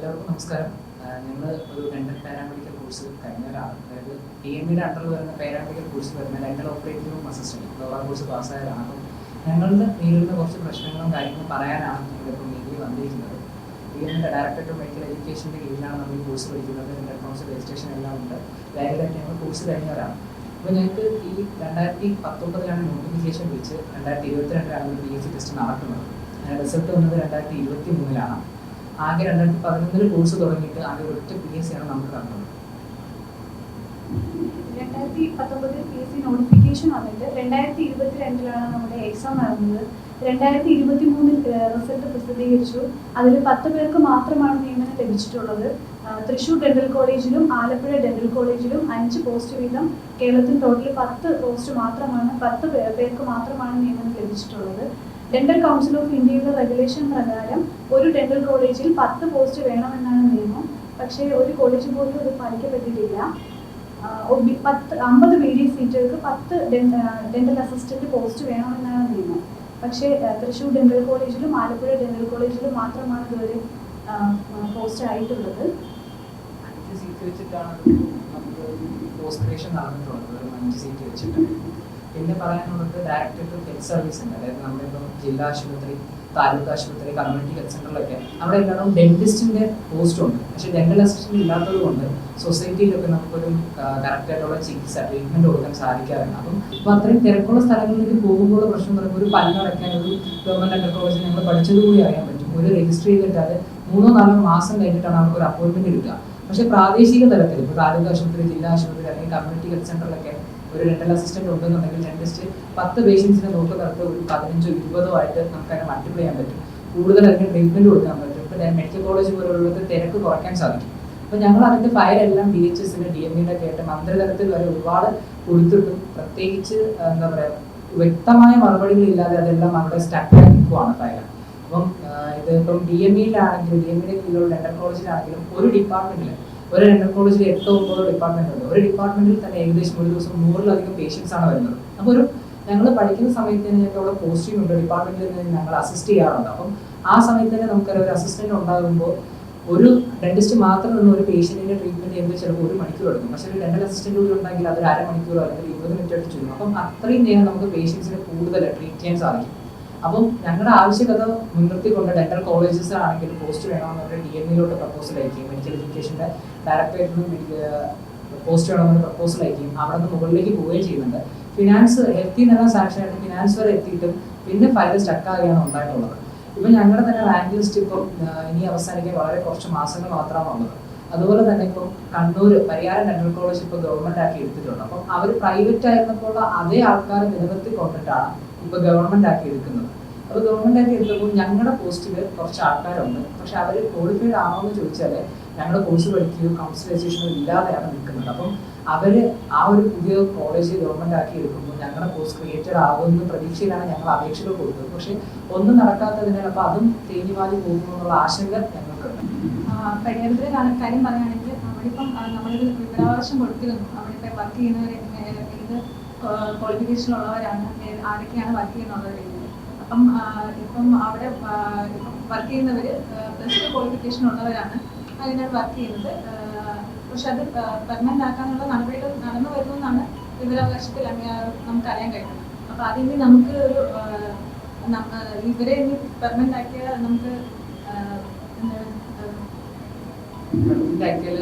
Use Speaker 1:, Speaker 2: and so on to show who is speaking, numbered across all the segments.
Speaker 1: എല്ലാവർക്കും നമസ്കാരം. ഞങ്ങൾ ഒരു ഡെന്റൽ പാരാമെഡിക്കൽ കോഴ്സ് കഴിഞ്ഞവരാണ് അതായത് ഡി എം അണ്ടറിൽ വരുന്ന പാരാമെഡിക്കൽ കോഴ്സ് വരുന്ന ഡെന്റൽ ഓപ്പറേറ്റീവ് അസിസ്റ്റന്റ് ലോറ കോഴ്സ് പാസ്സായവരാണ് അപ്പം ഞങ്ങളുടെ നേരിടുന്ന കുറച്ച് പ്രശ്നങ്ങളും കാര്യങ്ങളും പറയാനാണ് ഞങ്ങളിപ്പോൾ മീഡിയ വന്നിരിക്കുന്നത്. ഇതിന്റെ ഡയറക്ടറേറ്റ് മെഡിക്കൽ എഡ്യൂക്കേഷന്റെ കീഴിലാണ് നമ്മൾ ഈ കോഴ്സ് പഠിക്കുന്നത്. ഡെന്റൽ കൗൺസിൽ രജിസ്ട്രേഷൻ എല്ലാം ഉണ്ട്. ഡയറക്റ്റായിട്ട് ഞങ്ങൾ കോഴ്സ് കഴിഞ്ഞവരാണ്. അപ്പോൾ ഞങ്ങൾക്ക് ഈ രണ്ടായിരത്തി പത്തൊമ്പതിലാണ് നോട്ടിഫിക്കേഷൻ വിളിച്ച് രണ്ടായിരത്തി ഇരുപത്തിരണ്ടിലാണ് പി എച്ച് ടെസ്റ്റ് നടക്കുന്നത്. റിസൾട്ട് വന്നത് രണ്ടായിരത്തി ഇരുപത്തി മൂന്നിലാണ് ആകെ രണ്ടായിരത്തി പതിനൊന്നിൽ കോഴ്സ് തുടങ്ങിയിട്ട് ആകെ ഒറ്റ പി എസ് സി ആണ് നമുക്ക് നടന്നത്
Speaker 2: രണ്ടായിരത്തി പത്തൊമ്പതിൽ പി എസ് സി നോട്ടിഫിക്കേഷൻ വന്നിട്ട് രണ്ടായിരത്തി ഇരുപത്തിരണ്ടിലാണ് നമ്മുടെ എക്സാം നടന്നത്. രണ്ടായിരത്തി ഇരുപത്തി മൂന്നിൽ റിസൾട്ട് പ്രസിദ്ധീകരിച്ചു. അതിൽ പത്ത് പേർക്ക് മാത്രമാണ് നിയമനം ലഭിച്ചിട്ടുള്ളത്. തൃശൂർ ഡെന്റൽ കോളേജിലും ആലപ്പുഴ ഡെന്റൽ കോളേജിലും അഞ്ച് പോസ്റ്റ് വീതം കേരളത്തിൽ ടോട്ടൽ പത്ത് പോസ്റ്റ് മാത്രമാണ് പത്ത് പേർക്ക് മാത്രമാണ് നിയമനം ലഭിച്ചിട്ടുള്ളത്. ഡെന്റൽ കൗൺസിൽ ഓഫ് ഇന്ത്യയുടെ റെഗുലേഷൻ പ്രകാരം ഒരു ഡെന്റൽ കോളേജിൽ പത്ത് പോസ്റ്റ് വേണമെന്നാണ് നിയമം. പക്ഷേ ഒരു കോളേജ് പോലും അത് പാലിക്കപ്പെട്ടിട്ടില്ല. പത്ത് അമ്പത് ബി ഡി സീറ്റുകൾക്ക് പത്ത് ഡെന്റൽ അസിസ്റ്റന്റ് പോസ്റ്റ് വേണമെന്നാണ് നിയമം. പക്ഷേ തൃശ്ശൂർ ഡെന്റൽ കോളേജിലും ആലപ്പുഴ ഡെന്റൽ കോളേജിലും മാത്രമാണ് ഇതുവരെ പോസ്റ്റ് ആയിട്ടുള്ളത്.
Speaker 1: സീറ്റ് വെച്ചിട്ടാണ് പോസ്റ്റ് അഞ്ച് സീറ്റ് വെച്ചിട്ട്. പിന്നെ പറയാനുള്ളത് ഡയറക്റ്റ് ഹെൽത്ത് സർവീസ് ഉണ്ട്. അതായത് നമ്മുടെ ഇപ്പം ജില്ലാ ആശുപത്രി താലൂക്ക് ആശുപത്രി കമ്മ്യൂണിറ്റി ഹെൽത്ത് സെന്ററിലൊക്കെ അവിടെ എല്ലാവരും ഡെന്റിസ്റ്റിന്റെ പോസ്റ്റ് ഉണ്ട്. പക്ഷേ ഡെന്റൽ അസിസ്റ്റന്റ് ഇല്ലാത്തത് കൊണ്ട് സൊസൈറ്റിയിലൊക്കെ നമുക്കൊരു കറക്റ്റായിട്ടുള്ള ചികിത്സ ട്രീറ്റ്മെന്റ് കൊടുക്കാൻ സാധിക്കാറുണ്ട് അപ്പം അപ്പോൾ അത്രയും തിരക്കുള്ള സ്ഥലങ്ങളിലേക്ക് പോകുമ്പോൾ പ്രശ്നം പറയുമ്പോൾ ഒരു പല്ലടയ്ക്കാൻ ഒരു ഗവൺമെന്റ് ഡെന്റൽ കോളേജിൽ നമ്മൾ പഠിച്ചത് അറിയാൻ പറ്റും. ഒരു രജിസ്റ്റർ ചെയ്തിട്ട് അത് മൂന്നോ നാലോ മാസം കഴിഞ്ഞിട്ടാണ് നമുക്ക് ഒരു അപ്പോയിന്റ്മെന്റ് കിട്ടുക പക്ഷേ പ്രാദേശിക തലത്തിൽ ഇപ്പോൾ താലൂക്ക് ആശുപത്രി ജില്ലാ ആശുപത്രി അല്ലെങ്കിൽ കമ്മ്യൂണിറ്റി ഹെൽത്ത് സെന്ററിലൊക്കെ ഒരു ഡെന്റൽ അസിസ്റ്റന്റ് ഉണ്ടെന്നുണ്ടെങ്കിൽ ഡെന്റിസ്റ്റ് പത്ത് പേഷ്യൻസിനെ നോക്കി കറക്റ്റ് ഒരു പതിനഞ്ചോ ഇരുപതോ ആയിട്ട് നമുക്ക് അതിനെ മൾട്ടിപ്ലൈ ചെയ്യാൻ പറ്റും. കൂടുതൽ അതിന് ട്രീറ്റ്മെന്റ് കൊടുക്കാൻ പറ്റും. ഇപ്പോൾ മെഡിക്കൽ കോളേജ് പോലുള്ളത് തിരക്ക് കുറയ്ക്കാൻ സാധിക്കും. അപ്പോൾ ഞങ്ങൾ അതിന്റെ ഫയലെല്ലാം ഡി എച്ച് എസിന് ഡി എം ഇയുടെ കേട്ട് മന്ത്രിതലത്തിൽ വരെ ഒരുപാട് കൊടുത്തിട്ടും പ്രത്യേകിച്ച് എന്താ പറയുക വ്യക്തമായ മറുപടികളില്ലാതെ അതെല്ലാം അവിടെ സ്റ്റക്കായി നിൽക്കുവാണ് ഫയൽ അപ്പം ആ, ഇത് ഇപ്പം ഡി എം ഇയിലാണെങ്കിലും ഡി എം ഇയുടെ കീഴിലുള്ള ഡെന്റൽ കോളേജിലാണെങ്കിലും ഒരു ഡിപ്പാർട്ട്മെന്റിൽ ഒരു എൻഡോക്രോളജിയിൽ എട്ടോ ഒമ്പതോ ഡിപ്പാർട്ട്മെന്റ് ഉണ്ട്. ഒരു ഡിപ്പാർട്ട്മെന്റിൽ തന്നെ ഏകദേശം ഒരു ദിവസം നൂറിലധികം പേഷ്യൻസ് ആണ് വരുന്നത്. അപ്പോൾ ഒരു ഞങ്ങൾ പഠിക്കുന്ന സമയത്ത് തന്നെ ഞങ്ങൾക്ക് അവിടെ പോസ്റ്റിംഗ് ഉണ്ട്. ഡിപ്പാർട്ട്മെന്റിൽ നിന്ന് ഞങ്ങൾ അസിസ്റ്റ് ചെയ്യാറുണ്ട്. അപ്പം ആ സമയത്ത് തന്നെ നമുക്കറിയാം ഒരു അസിസ്റ്റന്റ് ഉണ്ടാകുമ്പോൾ ഒരു ഡെന്റിസ്റ്റ് മാത്രം നിന്ന് ഒരു പേഷ്യന്റിന്റെ ട്രീറ്റ്മെന്റ് ചെയ്യുമ്പോൾ ചിലപ്പോൾ ഒരു മണിക്കൂർ എടുക്കും. പക്ഷേ ഒരു ഡെന്റൽ അസിസ്റ്റന്റ് കൂടി ഉണ്ടെങ്കിൽ അതൊരു അരമണിക്കൂറോ അല്ലെങ്കിൽ ഇരുപത് മിനിറ്റ് എടുത്ത് ചെയ്യും അപ്പം അത്രയും നേരം നമുക്ക് പേഷ്യൻസിനെ കൂടുതൽ ട്രീറ്റ് ചെയ്യാൻ സാധിക്കും. അപ്പം ഞങ്ങളുടെ ആവശ്യകത മുൻനിർത്തിക്കൊണ്ട് ഡെന്റൽ കോളേജസ് ആണെങ്കിൽ പോസ്റ്റ് വേണമെന്നൊരു ഡി എം ഇയിലോട്ട് പ്രപ്പോസൽ അയക്കുകയും മെഡിക്കൽ എഡ്യൂക്കേഷന്റെ ഡയറക്ടറേറ്റിനും പോസ്റ്റ് വേണമെന്ന് പ്രപ്പോസൽ അയക്കുകയും അവിടെ നിന്ന് മുകളിലേക്ക് പോവുകയും ചെയ്യുന്നുണ്ട്. ഫിനാൻസ് എത്തി നിന്നെല്ലാം സാക്ഷൻ ആയിട്ട് ഫിനാൻസ് വരെ എത്തിയിട്ടും പിന്നെ ഫയൽ സ്റ്റക്കാകുകയാണ് ഉണ്ടായിട്ടുള്ളത്. ഇപ്പം ഞങ്ങളുടെ തന്നെ റാങ്ക് ലിസ്റ്റ് ഇപ്പം ഇനി അവസാനിക്കാൻ വളരെ കുറച്ച് മാസങ്ങൾ മാത്രമാണ് ഉള്ളത്. അതുപോലെ തന്നെ ഇപ്പം കണ്ണൂർ പരിയാരം ഡെന്റൽ കോളേജ് ഇപ്പോൾ ഗവൺമെന്റ് ആക്കി എടുത്തിട്ടുണ്ട്. അപ്പം അവർ പ്രൈവറ്റ് ആയിരുന്നപ്പോൾ അതേ ആൾക്കാരെ നിലനിർത്തി കൊണ്ടിട്ടാണ് ഇപ്പൊ ഗവൺമെന്റ് ആക്കി എടുക്കുന്നത് അപ്പോൾ ഗവൺമെന്റ് ആക്കി എടുത്തപ്പോൾ ഞങ്ങളുടെ പോസ്റ്റിൽ കുറച്ച് ആൾക്കാരുണ്ട്. പക്ഷെ അവർ ക്വാളിഫൈഡ് ആണോ എന്ന് ചോദിച്ചാൽ ഞങ്ങളുടെ കോഴ്സ് പഠിക്കുകയോ കൗൺസിലൈസേഷനോ ഇല്ലാതെയാണ് നിൽക്കുന്നത്. അപ്പം അവർ ആ ഒരു പുതിയ കോളേജ് ഗവൺമെന്റ് ആക്കി എടുക്കുമ്പോൾ ഞങ്ങളുടെ കോഴ്സ് ക്രിയേറ്റഡ് ആകുമെന്ന് പ്രതീക്ഷയിലാണ് ഞങ്ങൾ അപേക്ഷകൾ കൊടുത്തത്. പക്ഷെ ഒന്നും നടക്കാത്തതിനാൽ അപ്പൊ അതും തേഞ്ഞുമാലി പോകുന്നു എന്നുള്ള ആശങ്ക ഞങ്ങൾക്കുണ്ട്.
Speaker 3: പരിഹാരത്തിലെ കാര്യം പറയുകയാണെങ്കിൽ ആ, നമ്മളൊരു വിവരാവകാശം കൊടുത്തിരുന്നു. അവിടെ വർക്ക് ചെയ്യുന്നവരെ ഏത് ക്വാളിഫിക്കേഷൻ ഉള്ളവരാണ് ആരൊക്കെയാണ് വർക്ക് ചെയ്യുന്നുള്ളത് അപ്പം ഇപ്പം അവിടെ വർക്ക് ചെയ്യുന്നവർ പ്ലസ് ടു ക്വാളിഫിക്കേഷൻ ഉള്ളവരാണ് അതിനാണ് വർക്ക് ചെയ്യുന്നത്. പക്ഷെ അത് പെർമനന്റ് ആക്കാനുള്ള നടപടികൾ നടന്നു വരുമെന്നാണ് വിവരാവകാശത്തിൽ നമുക്ക് നമുക്കറിയാൻ കഴിയുന്നത്. അപ്പം അതിന് നമുക്ക് ഒരു ഇവരെ ഇനി പെർമനന്റ് ആക്കിയാൽ നമുക്ക്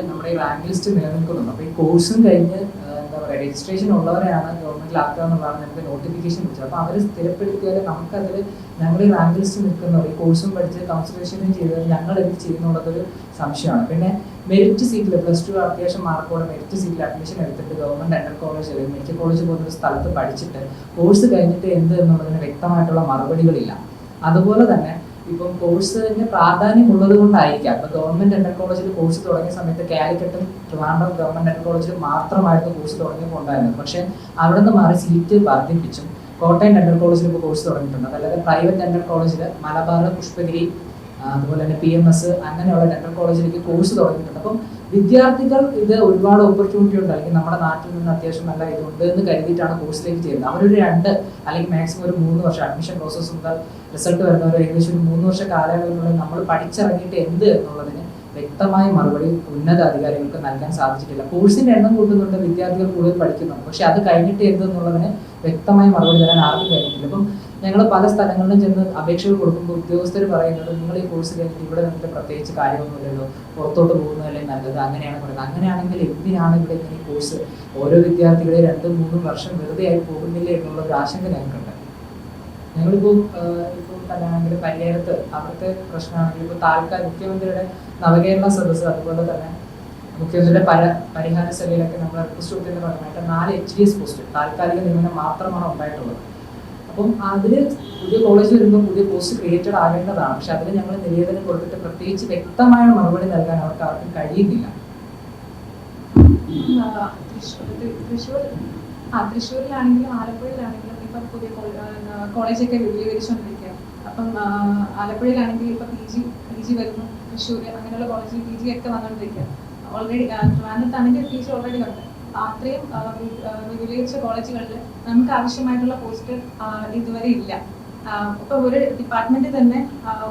Speaker 1: നമ്മുടെ റാങ്ക് ലിസ്റ്റ് നിലനിൽക്കുന്നുണ്ട്. അപ്പൊ ഈ കോഴ്സും കഴിഞ്ഞ് രജിസ്ട്രേഷൻ ഉള്ളവരെയാണ് ഗവൺമെന്റിലാക്കുക എന്നുള്ളതാണ് നമുക്ക് നോട്ടിഫിക്കേഷൻ വെച്ചത് അപ്പോൾ അവർ സ്ഥിരപ്പെടുത്തിയാൽ നമുക്കതിൽ ഞങ്ങൾ ഈ റാങ്ക് ലിസ്റ്റ് നിൽക്കുന്നവർ ഈ കോഴ്സും പഠിച്ച് കൗൺസിലേഷനും ചെയ്ത് ഞങ്ങൾ എന്ത് ചെയ്യുന്നുള്ളതൊരു സംശയമാണ്. പിന്നെ മെറിറ്റ് സീറ്റിൽ പ്ലസ് ടു അത്യാവശ്യം മാർക്കോടെ മെറിറ്റ് സീറ്റിൽ അഡ്മിഷൻ എടുത്തിട്ട് ഗവൺമെന്റ് ഡെന്റൽ കോളേജ് അല്ലെങ്കിൽ മെഡിക്കൽ കോളേജ് പോലൊരു സ്ഥലത്ത് പഠിച്ചിട്ട് കോഴ്സ് കഴിഞ്ഞിട്ട് എന്ത് എന്നുള്ളതിന് വ്യക്തമായിട്ടുള്ള മറുപടികളില്ല. അതുപോലെ തന്നെ ഇപ്പം കോഴ്സിന് പ്രാധാന്യമുള്ളത് കൊണ്ടായിരിക്കാം. ഇപ്പൊ ഗവൺമെന്റ് ഡെന്റൽ കോളേജിൽ കോഴ്സ് തുടങ്ങിയ സമയത്ത് കാലിക്കറ്റും ട്രിവാൻഡ്രം ഗവൺമെന്റ് ഡെന്റൽ കോളേജിൽ മാത്രമായിട്ട് കോഴ്സ് തുടങ്ങിയപ്പോൾ ഉണ്ടായിരുന്നത് പക്ഷെ അവിടെ നിന്ന് മാറി സീറ്റ് വർദ്ധിപ്പിച്ചു കോട്ടയം ഡെന്റൽ കോളേജിൽ ഇപ്പോൾ കോഴ്സ് തുടങ്ങിയിട്ടുണ്ട്. അതല്ലാതെ പ്രൈവറ്റ് ഡെന്റൽ കോളേജിൽ മലബാർ പുഷ്പഗിരി അതുപോലെ തന്നെ പി എം എസ് അങ്ങനെയുള്ള ഡെന്റൽ കോളേജിലേക്ക് കോഴ്സ് തുടങ്ങിയിട്ടുണ്ട്. അപ്പം വിദ്യാർത്ഥികൾ ഇത് ഒരുപാട് ഓപ്പർച്യൂണിറ്റി ഉണ്ട് അല്ലെങ്കിൽ നമ്മുടെ നാട്ടിൽ നിന്ന് അത്യാവശ്യം നല്ല ഇതുണ്ട് എന്ന് കരുതിയിട്ടാണ് കോഴ്സിലേക്ക് ചെയ്യുന്നത് അവരൊരു രണ്ട് അല്ലെങ്കിൽ മാക്സിമം ഒരു മൂന്ന് വർഷം അഡ്മിഷൻ പ്രോസസ്സ് മുതൽ റിസൾട്ട് വരുന്നവർ ഏകദേശം ഒരു മൂന്ന് വർഷ കാലയളവിനുള്ളിൽ നമ്മൾ പഠിച്ചിറങ്ങിയിട്ട് എന്ത് എന്നുള്ളതിന് വ്യക്തമായ മറുപടി ഉന്നത അധികാരികൾക്ക് നൽകാൻ സാധിച്ചിട്ടില്ല. കോഴ്സിന്റെ എണ്ണം കൂട്ടുന്നുണ്ട് വിദ്യാർത്ഥികൾ കൂടുതൽ പഠിക്കുന്നുണ്ട്. പക്ഷെ അത് കഴിഞ്ഞിട്ട് എന്ത് എന്തെന്നുള്ളതിന് വ്യക്തമായ മറുപടി തരാൻ ആർക്കും കഴിഞ്ഞിട്ടില്ല. ഇപ്പം ഞങ്ങൾ പല സ്ഥലങ്ങളിലും ചെന്ന് അപേക്ഷകൾ കൊടുക്കുമ്പോൾ ഉദ്യോഗസ്ഥർ പറയുന്നത് നിങ്ങൾ ഈ കോഴ്സ് കഴിഞ്ഞിട്ട് ഇവിടെ നിന്നിട്ട് പ്രത്യേകിച്ച് കാര്യമൊന്നുമില്ലല്ലോ. പുറത്തോട്ട് പോകുന്നതല്ലേ നല്ലത്. അങ്ങനെയാണ് പറയുന്നത്. അങ്ങനെയാണെങ്കിൽ എന്തിനാണ് ഇവിടെ ഇങ്ങനെ ഈ കോഴ്സ്? ഓരോ വിദ്യാർത്ഥികളെ രണ്ടും മൂന്നും വർഷം വെറുതെ ആയി പോകുന്നില്ലേ എന്നുള്ള ഒരു ആശങ്ക ഞങ്ങൾക്കുണ്ട്. ഞങ്ങളിപ്പോൾ ഇപ്പോൾ തന്നെയാണെങ്കിൽ പരിയാരത്ത് അവിടുത്തെ പ്രശ്നമാണെങ്കിൽ ഇപ്പോൾ താൽക്കാലിക മുഖ്യമന്ത്രിയുടെ നവകേരള സദസ്സ് അതുപോലെ തന്നെ മുഖ്യമന്ത്രിയുടെ പല പരിഹാര സെല്ലിലൊക്കെ നമ്മൾ റിക്വസ്റ്റ് കൊടുത്തതിന്റെ ഭാഗമായിട്ട് നാല് എച്ച് ഡി എസ് പോസ്റ്റ് താൽക്കാലിക നിയമനം മാത്രമാണ് ഉണ്ടായിട്ടുള്ളത്. അപ്പം അതിൽ പുതിയ കോളേജ് വരുമ്പോൾ പുതിയ കോഴ്സ് ക്രിയേറ്റഡ് ആകേണ്ടതാണ്. പക്ഷെ അതിന് ഞങ്ങൾ നിവേദനം കൊടുത്തിട്ട് പ്രത്യേകിച്ച് വ്യക്തമായ മറുപടി നൽകാൻ അവർക്ക് ആർക്കും കഴിയുന്നില്ല.
Speaker 3: ആ, തൃശ്ശൂരിലാണെങ്കിലും ആലപ്പുഴയിലാണെങ്കിലും ഇപ്പം പുതിയ കോളേജൊക്കെ വിപുലീകരിച്ചുകൊണ്ടിരിക്കുക അപ്പം ആലപ്പുഴയിലാണെങ്കിൽ ഇപ്പം പി ജി പി ജി വരുന്നു തൃശ്ശൂർ അങ്ങനെയുള്ള കോളേജിൽ പി ജി ഒക്കെ വന്നുകൊണ്ടിരിക്കുക ഓൾറെഡി ട്രിവാൻഡത്താണെങ്കിൽ പി ജി ഓൾറെഡി അപ്പം അത്രയും വിപുലീകരിച്ച കോളേജുകളിൽ നമുക്ക് ആവശ്യമായിട്ടുള്ള പോസ്റ്റ് ഇതുവരെ ഇല്ല. ഇപ്പൊ ഒരു ഡിപ്പാർട്ട്മെന്റ് തന്നെ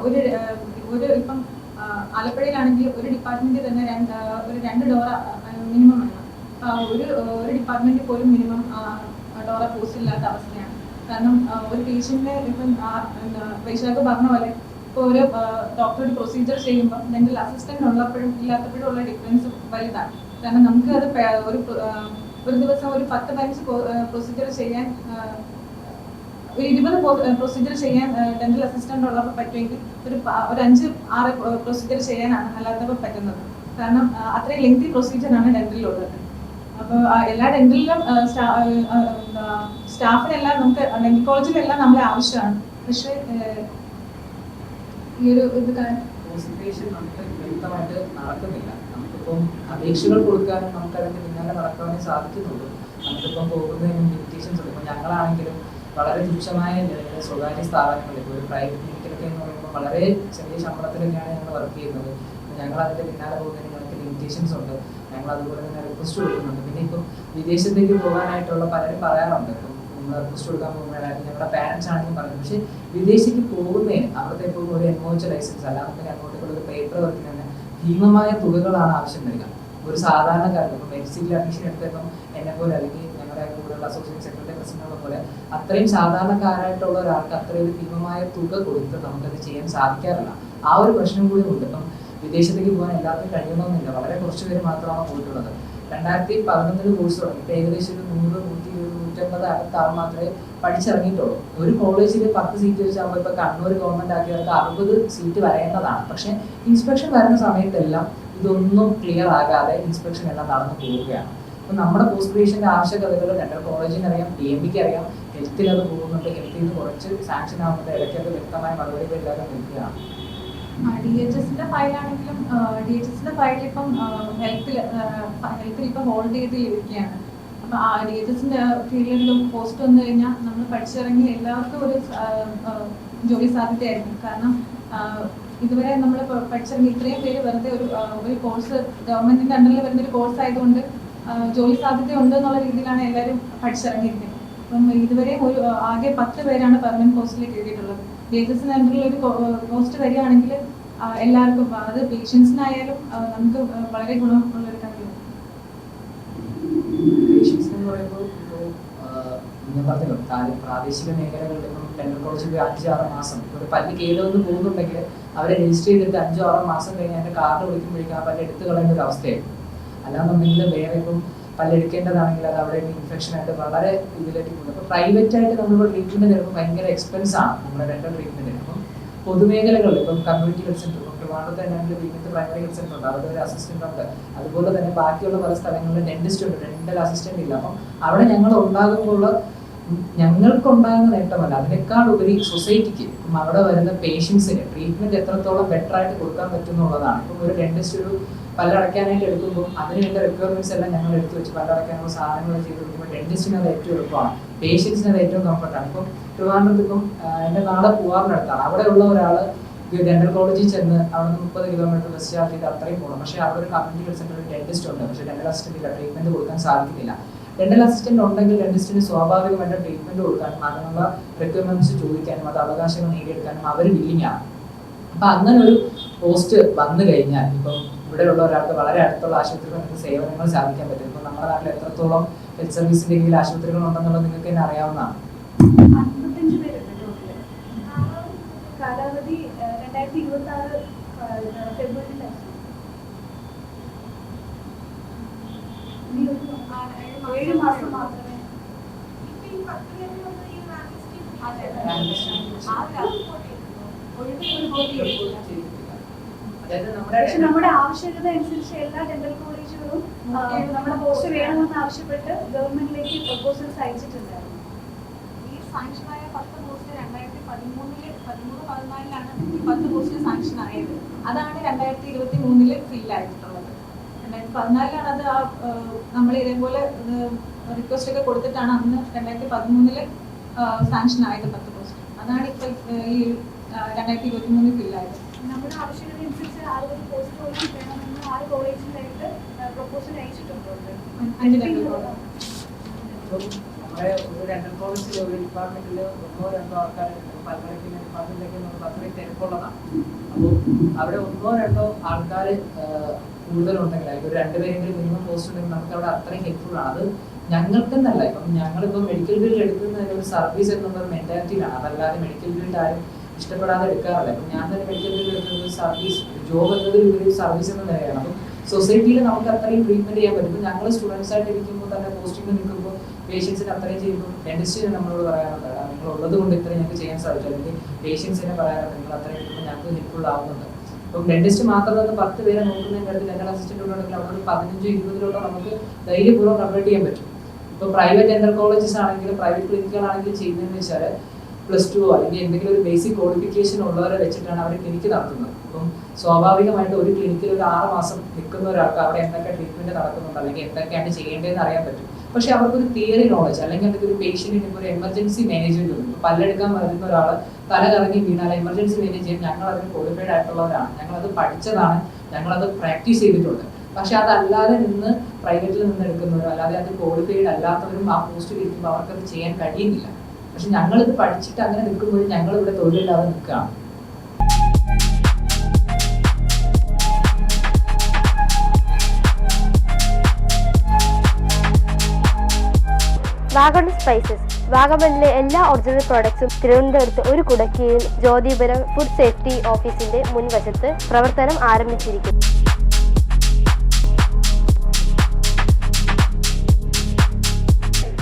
Speaker 3: ഒരു ഒരു ഇപ്പം ആലപ്പുഴയിലാണെങ്കിൽ ഒരു ഡിപ്പാർട്ട്മെന്റ് തന്നെ രണ്ട് ഒരു രണ്ട് ഡോറ മിനിമം വേണം. ഒരു ഒരു ഡിപ്പാർട്ട്മെന്റിൽ പോലും മിനിമം ഡോറ പോസ്റ്റ് ഇല്ലാത്ത അവസ്ഥയാണ്. കാരണം ഒരു പേഷ്യന്റിനെ ഇപ്പം വൈശാഖ് പറഞ്ഞ പോലെ ഇപ്പോൾ ഒരു ഡോക്ടർ ഒരു പ്രൊസീജിയർ ചെയ്യുമ്പോൾ ഡെന്റൽ അസിസ്റ്റന്റ് ഉള്ളപ്പോഴും ഇല്ലാത്തപ്പോഴും ഉള്ള ഡിഫറൻസ് വലുതാണ്. കാരണം നമുക്ക് അത് ഒരു ഒരു ദിവസം ഒരു പത്ത് പതിനഞ്ച് പ്രൊസീജിയർ ചെയ്യാൻ ഒരു ഇരുപത് പ്രൊസീജിയർ ചെയ്യാൻ ഡെന്റൽ അസിസ്റ്റന്റ് ഉള്ളപ്പോൾ പറ്റുമെങ്കിൽ ഒരു ഒരു അഞ്ച് ആറ് പ്രൊസീജിയർ ചെയ്യാനാണ് അല്ലാത്തപ്പോൾ പറ്റുന്നത്. കാരണം അത്രയും ലെങ്തി പ്രൊസീജിയറാണ് ഡെന്റലിലുള്ളത് അപ്പോൾ എല്ലാ ഡെന്റലിലും സ്റ്റാഫിനെല്ലാം നമുക്ക് ഡെന്റൽ കോളേജിലെല്ലാം നമ്മളെ ആവശ്യമാണ്. പക്ഷേ ഈ ഒരു ഇത്
Speaker 1: കോൺസെൻട്രേഷൻ നമുക്കിപ്പം അപേക്ഷകൾ കൊടുക്കാനും നമുക്കതിന്റെ പിന്നാലെ നടക്കാനേ സാധിക്കുന്നുള്ളൂ. നമുക്കിപ്പം പോകുന്നതിനും ലിമിറ്റേഷൻസ് ഉണ്ട്. ഇപ്പം ഞങ്ങളാണെങ്കിലും വളരെ തുച്ഛമായ സ്വകാര്യ സ്ഥാപനങ്ങളിൽ ഒരു പ്രൈവറ്റ് ക്ലിനിക്കിലൊക്കെ എന്ന് പറയുമ്പോൾ വളരെ ചെറിയ ശമ്പളത്തിലൊക്കെയാണ് ഞങ്ങൾ വർക്ക് ചെയ്യുന്നത്. ഞങ്ങൾ അതിന്റെ പിന്നാലെ പോകുന്നതിന് ഞങ്ങൾക്ക് ലിമിറ്റേഷൻസ് ഉണ്ട്. ഞങ്ങൾ അതുപോലെ തന്നെ റിക്വസ്റ്റ് കൊടുക്കുന്നുണ്ട്. പിന്നെ ഇപ്പം വിദേശത്തേക്ക് പോകാനായിട്ടുള്ള പലരും പറയാറുണ്ട്. നമ്മൾ റിക്വസ്റ്റ് കൊടുക്കാൻ പോകുമ്പോഴായിരുന്നു ഞങ്ങളുടെ പാരൻസ് ആണെങ്കിലും പറയുന്നത് പക്ഷേ വിദേശത്തേക്ക് പോകുന്നതിന് അവിടുത്തെ ഇപ്പോൾ ഒരു എൻഒച്ച് ലൈസൻസ് അല്ലാന്നുണ്ടെങ്കിൽ അങ്ങോട്ടേക്കുള്ള ഒരു പേപ്പർ വർക്കിന് തന്നെ ഭീമമായ തുകകളാണ് ആവശ്യം വരിക. ഒരു സാധാരണക്കാരൻ ഇപ്പം മെഡിസിനിൽ അഡ്മിഷൻ എടുത്തപ്പം എന്നെ പോലെ അല്ലെങ്കിൽ ഞങ്ങളുടെ കൂടെയുള്ള അസോസിയേറ്റ് സെക്രട്ടറി പ്രസിഡന്റുകളെ പോലെ അത്രയും സാധാരണക്കാരായിട്ടുള്ള ഒരാൾക്ക് അത്രയും ഭീമമായ തുക കൊടുത്ത് നമുക്കത് ചെയ്യാൻ സാധിക്കാറില്ല. ആ ഒരു പ്രശ്നം കൂടി ഉണ്ട് ഇപ്പം വിദേശത്തേക്ക് പോകാൻ എല്ലാവർക്കും കഴിയണമെന്നില്ല. വളരെ കുറച്ച് പേര് മാത്രമാണ് പോയിട്ടുള്ളത്. രണ്ടായിരത്തി പതിനൊന്നിൽ കോഴ്സ് തുടങ്ങി. ഇപ്പൊ ഏകദേശം ഒരു നൂറ് നൂറ്റി നൂറ്റമ്പത് അടുത്താൾ മാത്രമേ പഠിച്ചിറങ്ങിയിട്ടുള്ളൂ. ഒരു കോളേജിൽ പത്ത് സീറ്റ് വെച്ചാകുമ്പോൾ ഇപ്പൊ കണ്ണൂർ ഗവൺമെന്റ് ആക്കിയവർക്ക് അറുപത് സീറ്റ് വരേണ്ടതാണ്. പക്ഷെ ഇൻസ്പെക്ഷൻ വരുന്ന സമയത്തെല്ലാം ഇതൊന്നും ക്ലിയർ ആകാതെ ഇൻസ്പെക്ഷൻ എല്ലാം നടന്നു പോവുകയാണ്. അപ്പൊ നമ്മുടെ പോസ്റ്റ് ഗ്രാജുവേഷന്റെ ആവശ്യകതകൾ രണ്ടര കോളേജിന് അറിയാം ഡി എം ബിക്ക് അറിയാം ഹെൽത്തിൽ അത് പോകുന്നുണ്ട് ഹെൽത്തിൽ നിന്ന് കുറച്ച് സാങ്ഷൻ ആവുന്നുണ്ട് ഇടയ്ക്കൊക്കെ വ്യക്തമായ മറുപടികൾ ഇല്ലാതെ നിൽക്കുകയാണ്.
Speaker 3: ഡി എച്ച് എസിന്റെ ഫയലാണെങ്കിലും ഡി എച്ച് എസിന്റെ ഫയൽ ഇപ്പം ഹെൽത്തിൽ ഹെൽത്തിൽ ഇപ്പം ഹോൾഡ് ചെയ്ത് ഇരിക്കുകയാണ് അപ്പൊ ഡി എച്ച് എസിന്റെ ഫീൽഡിലും പോസ്റ്റ് വന്നു കഴിഞ്ഞാൽ നമ്മൾ പഠിച്ചിറങ്ങി എല്ലാവർക്കും ഒരു ജോലി സാധ്യതയായിരിക്കും. കാരണം ഇതുവരെ നമ്മൾ പഠിച്ചിറങ്ങി ഇത്രയും പേര് വെറുതെ ഒരു ഒരു കോഴ്സ് ഗവൺമെന്റിന്റെ അണ്ടറിൽ വരുന്ന ഒരു കോഴ്സ് ആയതുകൊണ്ട് ജോലി സാധ്യത ഉണ്ട് എന്നുള്ള രീതിയിലാണ് എല്ലാവരും പഠിച്ചിറങ്ങിയിരിക്കുന്നത്. അപ്പം ഇതുവരെ ഒരു ആകെ പത്ത് പേരാണ് പെർമനന്റ് പോസ്റ്റിൽ എഴുതിയിട്ടുള്ളത് ഡി എച്ച് എസിന്റെ അണ്ടറിൽ ഒരു പോസ്റ്റ് വരികയാണെങ്കിൽ എല്ലാവർക്കും അത് പേഷ്യൻസിനായാലും നമുക്ക് വളരെ ഗുണമുള്ള ഒരു കാര്യമാണ്
Speaker 1: പേഷ്യൻസ് എന്ന് പറയുമ്പോൾ ഞാൻ പറഞ്ഞല്ലോ കാര്യം പ്രാദേശിക മേഖലകളിൽ ഇപ്പം ഡെന്റൽ കോളേജിൽ അഞ്ച് ആറ് മാസം ഒരു പല്ല് കേടുവന്ന് പോകുന്നുണ്ടെങ്കിൽ അവരെ രജിസ്റ്റർ ചെയ്തിട്ട് അഞ്ചോ ആറോ മാസം കഴിഞ്ഞ് അതിന്റെ കാർഡ് വിളിക്കുമ്പോഴേക്കും ആ പല്ല് എടുത്തു കളയേണ്ട ഒരു അവസ്ഥയായിരുന്നു അല്ലാന്നുണ്ടെങ്കിൽ വേറെ ഇപ്പം പല്ലെടുക്കേണ്ടതാണെങ്കിൽ അത് അവിടെ ഇൻഫെക്ഷൻ ആയിട്ട് വളരെ ഇതിലേക്ക് പോകും. അപ്പോൾ പ്രൈവറ്റ് ആയിട്ട് നമ്മളിപ്പോൾ ട്രീറ്റ്മെന്റ് തരുമ്പോൾ ഭയങ്കര എക്സ്പെൻസ് ആണ് നമ്മുടെ ഡെന്റൽ ട്രീറ്റ്മെന്റിന് അപ്പം പൊതുമേഖലകളിൽ ഇപ്പം കമ്മ്യൂണിറ്റി ഹെൽത്ത് സെന്റർ ഇപ്പം ട്രിവാൻഡ്രത്ത് തന്നെ വിവിധ പ്രൈമറി ഹെൽത്ത് സെന്റർ ഉണ്ട് അവിടെ ഒരു അസിസ്റ്റന്റ് ഉണ്ട്. അതുപോലെ തന്നെ ബാക്കിയുള്ള പല സ്ഥലങ്ങളിൽ ഡെന്റിസ്റ്റ് ഉണ്ട് ഡെന്റൽ അസിസ്റ്റന്റ് ഇല്ല. അപ്പം അവിടെ ഞങ്ങൾ ഉണ്ടാകുമ്പോൾ ഞങ്ങൾക്കുണ്ടാകുന്ന നേട്ടമല്ല അതിനേക്കാൾ ഉപരി സൊസൈറ്റിക്ക് അവിടെ വരുന്ന പേഷ്യൻസിന് ട്രീറ്റ്മെന്റ് എത്രത്തോളം ബെറ്റർ ആയിട്ട് കൊടുക്കാൻ പറ്റുന്നുള്ളതാണ്. ഇപ്പം ഒരു ഡെന്റിസ്റ്റ് ഒരു പല്ലടയ്ക്കാനായിട്ട് എടുക്കുമ്പോൾ അതിനുള്ള റിക്വയർമെന്റ്സ് എല്ലാം ഞങ്ങൾ എടുത്തു വെച്ച് പല്ലടയ്ക്കാനുള്ള സാധനങ്ങൾ ചെയ്ത് കൊടുക്കുമ്പോൾ ഡെന്റിസ്റ്റിന് അത് ഏറ്റവും എളുപ്പമാണ്. പേഷ്യൻസിന് അത് ഏറ്റവും കംഫർട്ടാണ് ഇപ്പം ട്രിവാൻഡ്രത്ത് ഇപ്പം എന്റെ നാളെ പൂവാറിനടുത്താണ്. അവിടെ ഉള്ള ഒരാൾ ഡെന്റൽ കോളേജിൽ ചെന്ന് അവിടെ നിന്ന് മുപ്പത് കിലോമീറ്റർ ബസ് ചാർജ് ചെയ്ത് അത്രയും പോകണം പക്ഷേ അവിടെ ഒരു കമ്മ്യൂണിറ്റി ഹെൽത്ത് സെന്ററിൽ ഡെന്റിസ്റ്റ് ഉണ്ട്. പക്ഷേ ഡെന്റൽ അസിസ്റ്റന്റ് ഇല്ല. ട്രീറ്റ്മെന്റ് കൊടുക്കാൻ സാധിക്കുന്നില്ല. ഡെന്റൽ അസിസ്റ്റന്റ് ഉണ്ടെങ്കിൽ ഡെന്റിസ്റ്റിന് സ്വാഭാവികമായിട്ട് ട്രീറ്റ്മെന്റ് കൊടുക്കാനും അതിനുള്ള റിക്വയർമെന്റ്സ് ചോദിക്കാനും അത് അവകാശങ്ങൾ നേടിയെടുക്കാനും അവർ വില്ലിങ്ങാണ് അപ്പൊ അങ്ങനെ ഒരു പോസ്റ്റ് വന്നു കഴിഞ്ഞാൽ ഇപ്പം ഉള്ള ഒരാൾക്ക് വളരെ അടുത്തുള്ള ആശുപത്രികൾ നിങ്ങൾക്ക് സേവനങ്ങൾ സാധിക്കാൻ പറ്റും. ഇപ്പം നമ്മുടെ നാട്ടിൽ എത്രത്തോളം ഹെൽത്ത് സർവീസിന്റെ കീഴിൽ ആശുപത്രികൾ ഉണ്ടെന്നുള്ളത് നിങ്ങൾക്ക് തന്നെ അറിയാവുന്നതാണ്.
Speaker 2: ഒഴിവ് കാലാവധി രണ്ടായിരത്തി ഇരുപത്തി ആറ് ഏഴ് മാസം മാത്രമേ. പക്ഷെ നമ്മുടെ ആവശ്യകത അനുസരിച്ച് എല്ലാ ഡെന്റൽ കോളേജുകളും നമ്മുടെ പോസ്റ്റ് വേണമെന്ന് ആവശ്യപ്പെട്ട് ഗവൺമെന്റിലേക്ക് പ്രപ്പോസൽസ് അയച്ചിട്ടുണ്ടായിരുന്നു.
Speaker 3: ഈ സാങ്ഷനായ പത്ത് പോസ്റ്റ് രണ്ടായിരത്തി പതിമൂന്നിൽ പതിമൂന്ന് പതിനാലിലാണ് ഈ പത്ത് പോസ്റ്റ് സാങ്ഷൻ ആയത്. അതാണ് രണ്ടായിരത്തി ഇരുപത്തി മൂന്നിൽ ഫിൽ ആയിട്ടുള്ളത്. രണ്ടായിരത്തി പതിനാലിലാണ് അത് ആ നമ്മൾ ഇതേപോലെ റിക്വസ്റ്റ് ഒക്കെ കൊടുത്തിട്ടാണ് അന്ന് രണ്ടായിരത്തി പതിമൂന്നിൽ സാങ്ഷൻ ആയത് പത്ത് പോസ്റ്റ് അതാണ് ഇപ്പൊ ഈ രണ്ടായിരത്തി ഇരുപത്തി മൂന്നിൽ ഫില്ലായത്
Speaker 2: നമ്മുടെ ആവശ്യകത അനുസരിച്ച് അറുപത് പോസ്റ്റുകളും വേണമെന്ന് ആറ് കോളേജിലായിട്ട് പ്രപ്പോസൽ അയച്ചിട്ടുണ്ട്.
Speaker 1: നമ്മുടെ ഒരു ഡെന്റൽ കോളേജിൽ ഒരു ഡിപ്പാർട്ട്മെന്റിൽ ഒന്നോ രണ്ടോ ആൾക്കാർ പൽമരക്കിന്റെ ഡിപ്പാർട്ട്മെന്റിലേക്ക് നമ്മൾ അത്രയും തിരക്കുള്ളതാണ്. അപ്പോൾ അവിടെ ഒന്നോ രണ്ടോ ആൾക്കാർ കൂടുതലുണ്ടെങ്കിൽ അല്ലെങ്കിൽ ഒരു രണ്ടുപേരെങ്കിലും മിനിമം പോസ്റ്റ് ഉണ്ടെങ്കിൽ നമുക്ക് അവിടെ അത്രയും ഹെൽപ്ഫുൾ ആണ്. അത് ഞങ്ങൾക്കെന്നല്ല. ഇപ്പം ഞങ്ങളിപ്പോൾ മെഡിക്കൽ ഫീൽഡ് എടുക്കുന്ന ഒരു സർവീസ് എന്നുള്ള മെന്റാലിറ്റിയിലാണ് അതല്ലാതെ മെഡിക്കൽ ഫീൽഡ് ആരും ഇഷ്ടപ്പെടാതെ എടുക്കാറില്ല. അപ്പം ഞാൻ തന്നെ മെഡിക്കൽ സർവീസ് ജോബ് എന്നത് ഒരു സർവീസ് എന്ന നിലയാണ്. അപ്പം സൊസൈറ്റിയിൽ നമുക്ക് അത്രയും ട്രീറ്റ്മെന്റ് ചെയ്യാൻ പറ്റും. ഞങ്ങൾ സ്റ്റുഡൻസ് ആയിട്ട് ഇരിക്കുമ്പോൾ തന്നെ പോസ്റ്റിംഗ് നിൽക്കുമ്പോൾ പേഷ്യൻസിന് അത്രയും ചെയ്യുമ്പോൾ ഡെന്റിസ്റ്റിന് നമ്മളോട് പറയാറുണ്ട് നിങ്ങൾ ഉള്ളത് കൊണ്ട് ഇത്രയും ഞങ്ങൾക്ക് ചെയ്യാൻ സാധിച്ചു. അല്ലെങ്കിൽ പേഷ്യൻസിനെ പറയാറുണ്ട് നിങ്ങൾ അത്രയും എടുക്കുമ്പോൾ ഞങ്ങൾക്ക് ഹെൽപ്ഫുൾ ആവുന്നുണ്ട്. ഡെന്റിസ്റ്റ് മാത്രം തന്നെ പത്ത് പേരെ നോക്കുന്ന കാര്യത്തിൽ ഡെന്റൽ അസിസ്റ്റന്റ് ഉണ്ടെങ്കിൽ അവിടെ ഒരു പതിനഞ്ചോ ഇരുപതിലോട്ടോ നമുക്ക് ധൈര്യപൂർവം കൺവേർട്ട് ചെയ്യാൻ പറ്റും. ഇപ്പോൾ പ്രൈവറ്റ് ഡെന്റൽ കോളേജസ് ആണെങ്കിലും പ്രൈവറ്റ് ക്ലിനിക്കുകളാണെങ്കിലും ചെയ്യുന്നതെന്ന് വെച്ചാൽ പ്ലസ് ടു അല്ലെങ്കിൽ എന്തെങ്കിലും ഒരു ബേസിക് ക്വാളിഫിക്കേഷൻ ഉള്ളവരെ വെച്ചിട്ടാണ് അവർ ക്ലിനിക്ക് നടത്തുന്നത്. അപ്പം സ്വാഭാവികമായിട്ട് ഒരു ക്ലിനിക്കിൽ ഒരു ആറ് മാസം നിൽക്കുന്ന ഒരാൾക്ക് അവിടെ എന്തൊക്കെ ട്രീറ്റ്മെന്റ് നടക്കുന്നുണ്ട് അല്ലെങ്കിൽ എന്തൊക്കെയാണ് ചെയ്യേണ്ടതെന്ന് അറിയാൻ പറ്റും. പക്ഷെ അവർക്കൊരു തിയറി നോളജ് അല്ലെങ്കിൽ എന്തെങ്കിലും ഒരു പേഷ്യന്റിന് ഒരു എമർജൻസി മാനേജ്മെന്റ് ഉണ്ട്. പല്ലെടുക്കാൻ വരുന്ന ഒരാൾ തല കറങ്ങി വീണാൽ എമർജൻസി മാനേജ് ചെയ്യാൻ ഞങ്ങൾ അതിന് ക്വാളിഫൈഡ് ആയിട്ടുള്ളവരാണ്. ഞങ്ങൾ അത് പഠിച്ചതാണ്. ഞങ്ങൾ അത് പ്രാക്ടീസ് ചെയ്തിട്ടുണ്ട്. പക്ഷെ അതല്ലാതെ നിന്ന് പ്രൈവറ്റിൽ നിന്ന് എടുക്കുന്നവരും അല്ലാതെ അത് ക്വാളിഫൈഡ് അല്ലാത്തവരും ആ പോസ്റ്റിൽ ഇരിക്കുമ്പോൾ അവർക്കത് ചെയ്യാൻ കഴിയുന്നില്ല. പക്ഷെ ഞങ്ങളിത് പഠിച്ചിട്ട് അങ്ങനെ നിൽക്കുമ്പോൾ ഞങ്ങൾ ഇവിടെ തൊഴിലില്ലാതെ നിൽക്കുകയാണ്.
Speaker 4: Wagon spices. വാഗമണിലെ എല്ലാ ഒറിജിനൽ പ്രോഡക്ട്സും തിരുവനന്തപുരത്ത് ഒരു കുടക്കീഴിൽ ജ്യോതിപുരം ഫുഡ് സേഫ്റ്റി ഓഫീസിന്റെ മുൻവശത്ത് പ്രവർത്തനം ആരംഭിച്ചിരിക്കുന്നു.